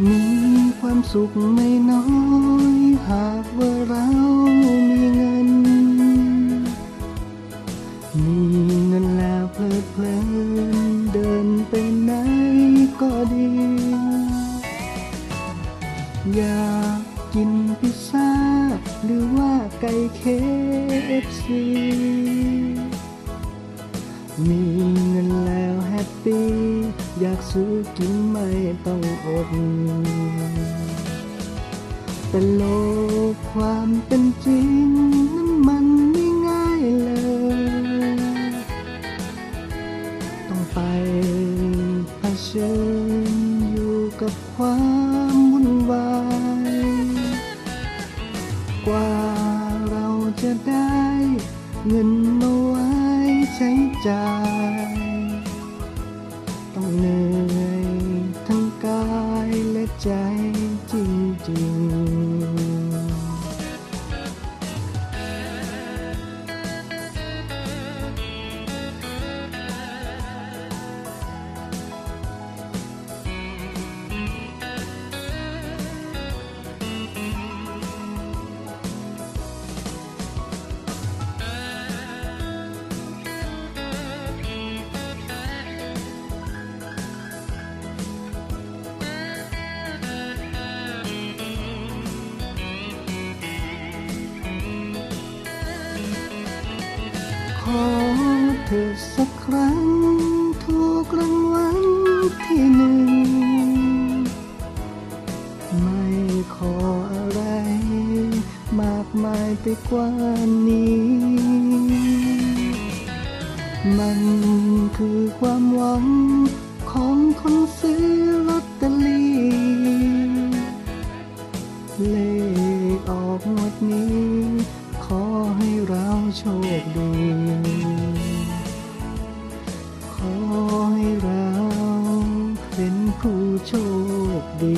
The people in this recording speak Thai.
มีความสุขไม่น้อย หากว่าเรามีเงิน มีเงินแล้วเพลิดเพลิน เดินไปไหนก็ดี อยากกินพิซซ่า หรือว่าไก่เคฟซีมีเงินแล้วแฮปปี้ อยากซื้อกินไม่ต้องอด แต่โลกความเป็นจริงนั้นมันไม่ง่ายเลย ต้องไปเผชิญอยู่กับความวุ่นวาย กว่าเราจะได้เงินเอาไว้ใช้จ่าย ต้องเหนื่อยทั้งกายและใจ ขอเธอสักครั้ง ถูกรางวัลที่หนึ่ง ไม่ขออะไร มากมายไปกว่านี้ มันคือความหวังของคนซื้อลอตเตอรี่เลขออกงวดนี้ อให้เราโชคดี ขอให้เราเป็นผู้โชคดี